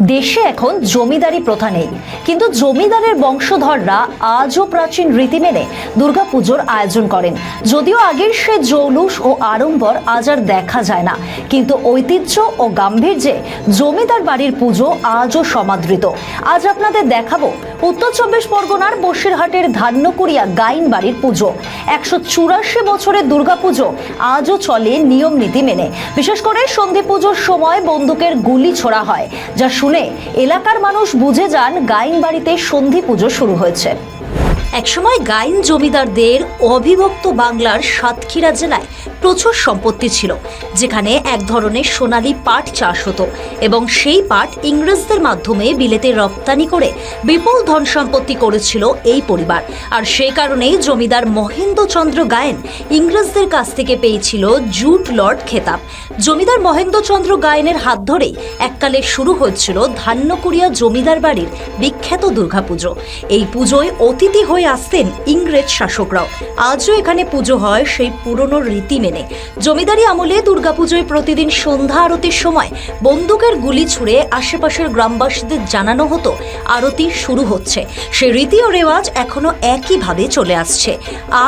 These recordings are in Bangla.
দেশে এখন জমিদারি প্রথা নেই। কিন্তু জমিদারের বংশধররা আজও প্রাচীন রীতি মেনে দুর্গাপুজোর আয়োজন করেন। যদিও আগের সে জৌলুস ও আড়ম্বর আজ আর দেখা যায় না। কিন্তু ঐতিহ্য ও গাম্ভীর্যে জমিদার বাড়ির পুজো আজও সমাদৃত। আজ আপনাদের দেখাবো উত্তর চব্বিশ পরগনার বসিরহাটের ধান্যকুড়িয়া গাইন বাড়ির পুজো। একশো চুরাশি বছরের দুর্গাপুজো আজও চলে নিয়ম নীতি মেনে। বিশেষ করে সন্ধি পুজোর সময় বন্দুকের গুলি ছোড়া হয়, যা শুনে এলাকার মানুষ বুঝে যান গাইন বাড়িতে সন্ধি পুজো শুরু হয়েছে। একসময় গাইন জমিদারদের অবিভক্ত বাংলার সাতক্ষীরা জেলায় প্রচুর সম্পত্তি ছিল, যেখানে এক ধরনের সোনালী পাট চাষ হতো এবং সেই পাট ইংরেজদের মাধ্যমে বিলেতে রপ্তানি করে বিপুল ধন সম্পত্তি করেছিল এই পরিবার। আর সেই কারণেই জমিদার মহেন্দ্রচন্দ্র গায়েন ইংরেজদের কাছ থেকে পেয়েছিল জুট লর্ড খেতাব। জমিদার মহেন্দ্রচন্দ্র গায়েনের হাত ধরেই এককালে শুরু হয়েছিল ধান্যকুড়িয়া জমিদার বাড়ির বিখ্যাত দুর্গাপুজো। এই পুজোয় অতিথি হয়ে আসতেন ইংরেজ শাসকরাও। আজও এখানে পুজো হয় সেই পুরনো রীতি মেনে জমিদারি আমলে দুর্গাপুজোয় প্রতিদিন সন্ধ্যা আরতির সময় বন্দুকের গুলি ছুড়ে আশেপাশের গ্রামবাসীদের জানানো হতো, আরতি শুরু হচ্ছে। সে রীতি ও রেওয়াজ এখনও একইভাবে চলে আসছে।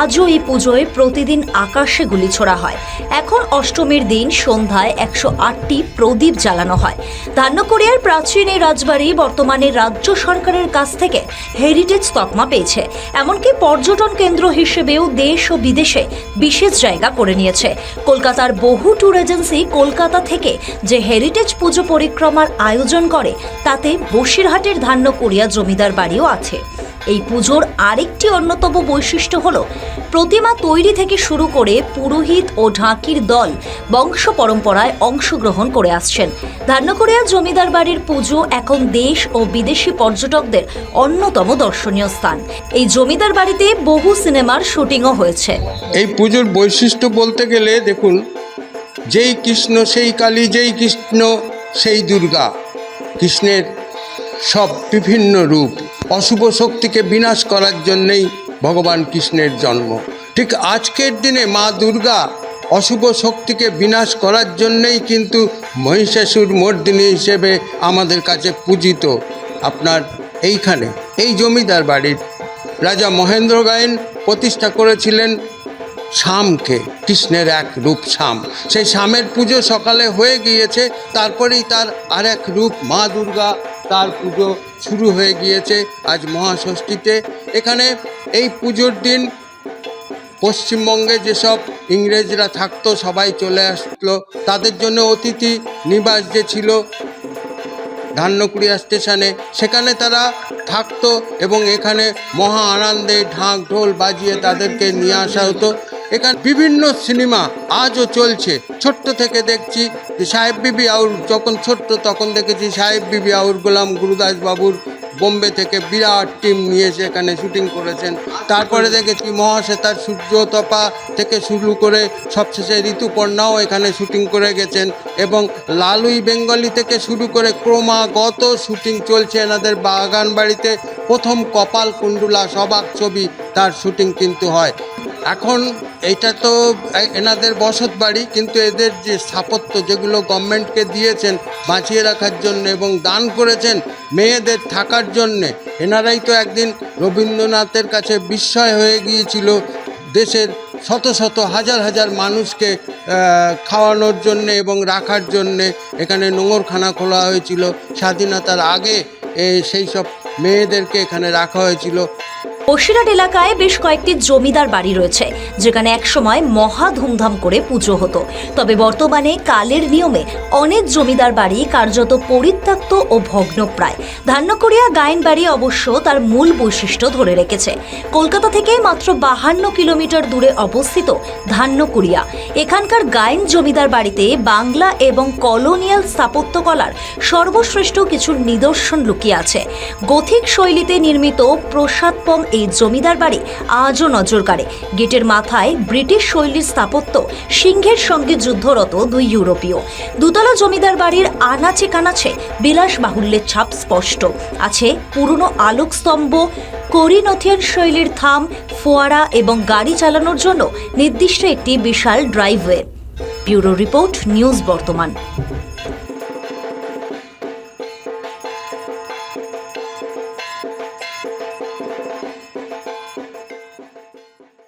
আজও এই পুজোয় প্রতিদিন আকাশে গুলি ছোড়া হয়। এখন অষ্টমীর দিন সন্ধ্যায় একশো আটটি প্রদীপ জ্বালানো হয়। ধান্যকুড়িয়ার প্রাচীন এই রাজবাড়ি বর্তমানে রাজ্য সরকারের কাছ থেকে হেরিটেজ তকমা পেয়েছে। এমনকি পর্যটন কেন্দ্র হিসেবেও দেশ ও বিদেশে বিশেষ জায়গা করে নিয়েছে। কলকাতার বহু ট্যুর এজেন্সি কলকাতা থেকে যে হেরিটেজ পুজো পরিক্রমার আয়োজন করে, তাতে বসিরহাটের ধান্য কোরিয়া জমিদার বাড়িও আছে। এই পুজোর আরেকটি অন্যতম বৈশিষ্ট্য হলো প্রতিমা তৈরি থেকে শুরু করে পুরোহিত ও ঢাকির দল বংশ পরম্পরায় অংশগ্রহণ করে আসছেন। ধান্যকুড়িয়া জমিদার বাড়ির পুজো এখন দেশ ও বিদেশি পর্যটকদের অন্যতম দর্শনীয় স্থান। এই জমিদার বাড়িতে বহু সিনেমার শুটিংও হয়েছে। এই পুজোর বৈশিষ্ট্য বলতে গেলে দেখুন, যেই কৃষ্ণ সেই কালী, যেই কৃষ্ণ সেই দুর্গা। কৃষ্ণের সব বিভিন্ন রূপ। অশুভ শক্তিকে বিনাশ করার জন্যেই ভগবান কৃষ্ণের জন্ম। ঠিক আজকের দিনে মা দুর্গা অশুভ শক্তিকে বিনাশ করার জন্যেই কিন্তু মহিষাসুর মর্দিনী হিসেবে আমাদের কাছে পূজিত। আপনার এইখানে, এই জমিদার বাড়ির রাজা মহেন্দ্র গায়েন প্রতিষ্ঠা করেছিলেন শামকে কৃষ্ণের এক রূপ শাম সেই শামের পুজো সকালে হয়ে গিয়েছে, তারপরেই তার আর এক রূপ মা দুর্গা তার পুজো শুরু হয়ে গিয়েছে আজ মহাষষ্ঠীতে। এখানে এই পুজোর দিন পশ্চিমবঙ্গে যেসব ইংরেজরা থাকতো, সবাই চলে আসলো। তাদের জন্য অতিথি নিবাস যে ছিল ধান্যকুড়িয়া স্টেশনে, সেখানে তারা থাকতো এবং এখানে মহা আনন্দে ঢাক ঢোল বাজিয়ে তাদেরকে নিয়ে আসা হতো। এখানে বিভিন্ন সিনেমা আজও চলছে। ছোট্ট থেকে দেখছি সাহেব বিবি আউর, যখন ছোট্ট তখন দেখেছি সাহেব বিবি আউর, গোলাম গুরুদাস বাবুর বোম্বে থেকে বিরাট টিম নিয়ে এসে এখানে শুটিং করেছেন। তারপরে দেখেছি মহাশ্বেতার সূর্যতপা থেকে শুরু করে সবশেষে ঋতুপর্ণাও এখানে শুটিং করে গেছেন এবং লালুই বেঙ্গলি থেকে শুরু করে ক্রমাগত শুটিং চলছে এনাদের বাগান বাড়িতে প্রথম কপাল কুণ্ডুলা সবাক ছবি তার শুটিং কিন্তু হয়। এখন এইটা তো এনাদের বসত বাড়ি, কিন্তু এদের যে স্থাপত্য যেগুলো গভর্নমেন্টকে দিয়েছেন বাঁচিয়ে রাখার জন্য এবং দান করেছেন মেয়েদের থাকার জন্যে, এনারাই তো একদিন রবীন্দ্রনাথের কাছে বিস্ময় হয়ে গিয়েছিল দেশের শত শত হাজার হাজার মানুষকে খাওয়ানোর জন্যে এবং রাখার জন্যে এখানে নোংরখানা খোলা হয়েছিল। স্বাধীনতার আগে সেই সব মেয়েদেরকে এখানে রাখা হয়েছিল। বসিরহাট এলাকায় বেশ কয়েকটি জমিদার বাড়ি রয়েছে, যেখানে একসময় মহা ধুমধাম করে পুজো হতো। তবে বর্তমানে কালের নিয়মে অনেক জমিদার বাড়ি কার্যত পরিত্যক্ত ও ভগ্নপ্রায়। ধান্যকুড়িয়া গায়েন বাড়ি অবশ্য তার মূল বৈশিষ্ট্য ধরে রেখেছে। কলকাতা থেকে মাত্র বাহান্ন কিলোমিটার দূরে অবস্থিত ধান্যকুড়িয়া এখানকার গায়েন জমিদার বাড়িতে বাংলা এবং কলোনিয়াল স্থাপত্যকলার সর্বশ্রেষ্ঠ কিছু নিদর্শন লুকিয়ে আছে। গথিক শৈলীতে নির্মিত প্রসাদপম এই জমিদার বাড়ি আজও নজর কাড়ে। গেটের মাথায় ব্রিটিশ শৈলীর স্থাপত্য, সিংহের সঙ্গে যুদ্ধরত দুই ইউরোপীয়। দুতলা জমিদার বাড়ির আনাচে কানাচে বিলাস বাহুল্যের ছাপ স্পষ্ট। আছে পুরনো আলোকস্তম্ভ, কোরিনথিয়ান শৈলীর থাম, ফোয়ারা এবং গাড়ি চালানোর জন্য নির্দিষ্ট একটি বিশাল driveway. Bureau report, news Bartaman.